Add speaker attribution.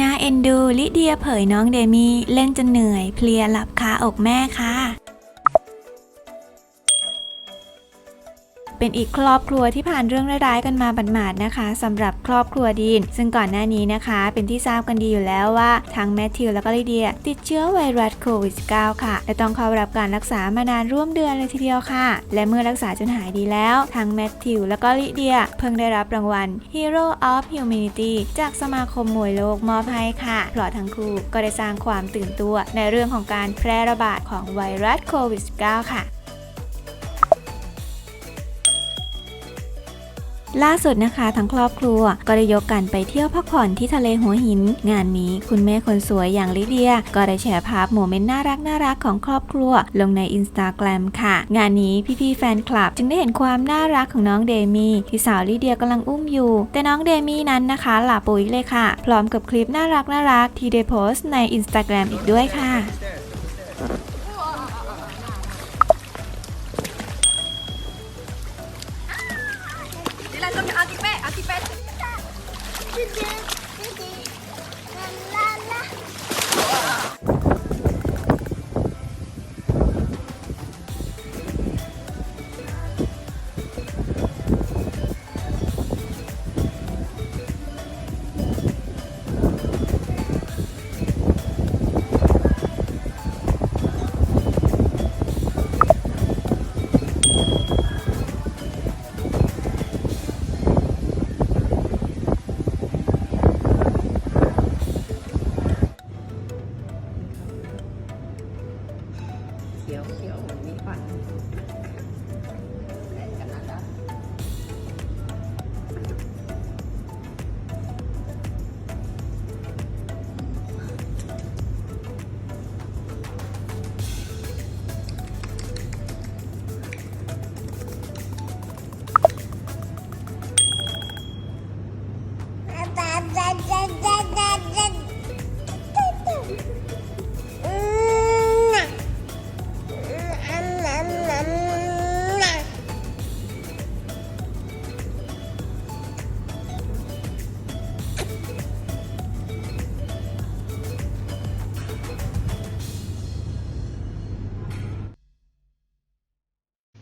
Speaker 1: น่าเอ็นดูลิเดียเผยน้องเดมี่เล่นจนเหนื่อย เพลียหลับคาอกแม่ค่ะ เป็นอีกครอบครัวที่ผ่านเรื่องร้ายๆกันมาบันดๆนะคะสำหรับครอบครัวดีน ซึ่งก่อนหน้านี้นะคะ เป็นที่ทราบกันดีอยู่แล้วว่าทั้งแมทธิวและก็ลิเดีย ติดเชื้อไวรัสโควิด -19 ค่ะ และต้องเข้ารับการรักษามานานร่วมเดือนเลยทีเดียวค่ะ และเมื่อรักษาจนหายดีแล้วทั้งแมทธิวและก็ลิเดีย เพิ่งได้รับรางวัล Hero of Humanity จากสมาคมมวยโลกมอบให้ค่ะเพราะทั้งคู่ก็ได้สร้างความตื่นตัวในเรื่องของการแพร่ระบาดของไวรัสโควิด -19 ค่ะ ล่าสุดนะคะ ทั้งครอบครัวก็ได้ยกกันไปเที่ยวพักผ่อนที่ทะเลหัวหิน งานนี้คุณแม่คนสวยอย่างลิเดีย ก็ได้แชร์ภาพโมเมนต์น่ารักน่ารักของครอบครัว ลงในอินสตาแกรมค่ะ งานนี้พี่ๆแฟนคลับ จึงได้เห็นความน่ารักของน้องเดมี่ที่สาวลิเดียกำลังอุ้มอยู่ แต่น้องเดมี่นั้นนะคะหลับปุ๋ยเลยค่ะ พร้อมกับคลิปน่ารักน่ารักที่ได้โพสต์ในอินสตาแกรมอีกด้วยค่ะ